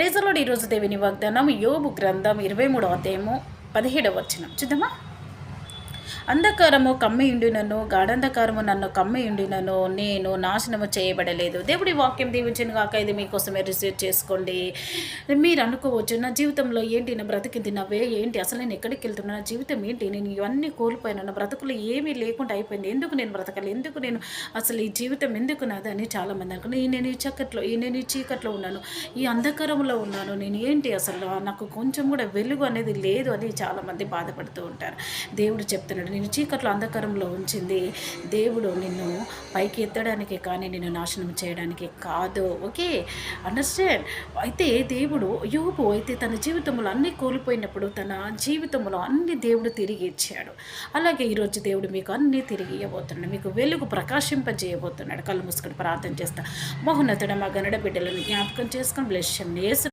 ప్రేజలోడు ఈరోజు దేవుని వాగ్దానం యోబు గ్రంథం ఇరవై మూడవ అధ్యాయము పదిహేడవ వచ్చిన చూద్దామా? అంధకారము కమ్మియుండినను గాఢంధకారము నన్ను కమ్మియుండినను నేను నాశనము చేయబడలేదు. దేవుడి వాక్యం దీవించిన కాక ఇది మీకోసమే రిసీవ్ చేసుకోండి. మీరు అనుకోవచ్చు నా జీవితంలో ఏంటి? నా బ్రతికింది నవ్వే ఏంటి? అసలు నేను ఎక్కడికి వెళ్తున్నా? నా జీవితం ఏంటి? నేను ఇవన్నీ కోల్పోయాను. నా బ్రతుకులు ఏమీ లేకుండా అయిపోయింది. ఎందుకు నేను బ్రతకాలి? ఎందుకు నేను అసలు ఈ జీవితం ఎందుకు నాదని చాలామంది అనుకున్నాను ఈ నేను ఈ చక్కట్లో ఈ నేను ఈ చీకట్లో ఉన్నాను. ఈ అంధకారంలో ఉన్నాను. నేను ఏంటి అసలు? నాకు కొంచెం కూడా వెలుగు అనేది లేదు అని చాలామంది బాధపడుతూ ఉంటారు. దేవుడు చెప్తున్నాడు నేను చీకట్లో అంధకారంలో ఉంచింది. దేవుడు నిన్ను పైకి ఎత్తడానికి కానీ నిన్ను నాశనం చేయడానికి కాదు. ఓకే? అండర్స్టాండ్ అయితే దేవుడు యోబు అయితే తన జీవితంలో అన్ని కోల్పోయినప్పుడు తన జీవితంలో అన్ని దేవుడు తిరిగి ఇచ్చాడు. అలాగే ఈరోజు దేవుడు మీకు అన్నీ తిరిగి ఇవ్వబోతున్నాడు. మీకు వెలుగు ప్రకాశింపజేయబోతున్నాడు. కళ్ళు మూసుకొని ప్రార్థన చేస్తా. మహోన్నతుడ మా గనడ బిడ్డలను జ్ఞాపకం చేసుకొని బ్లెస్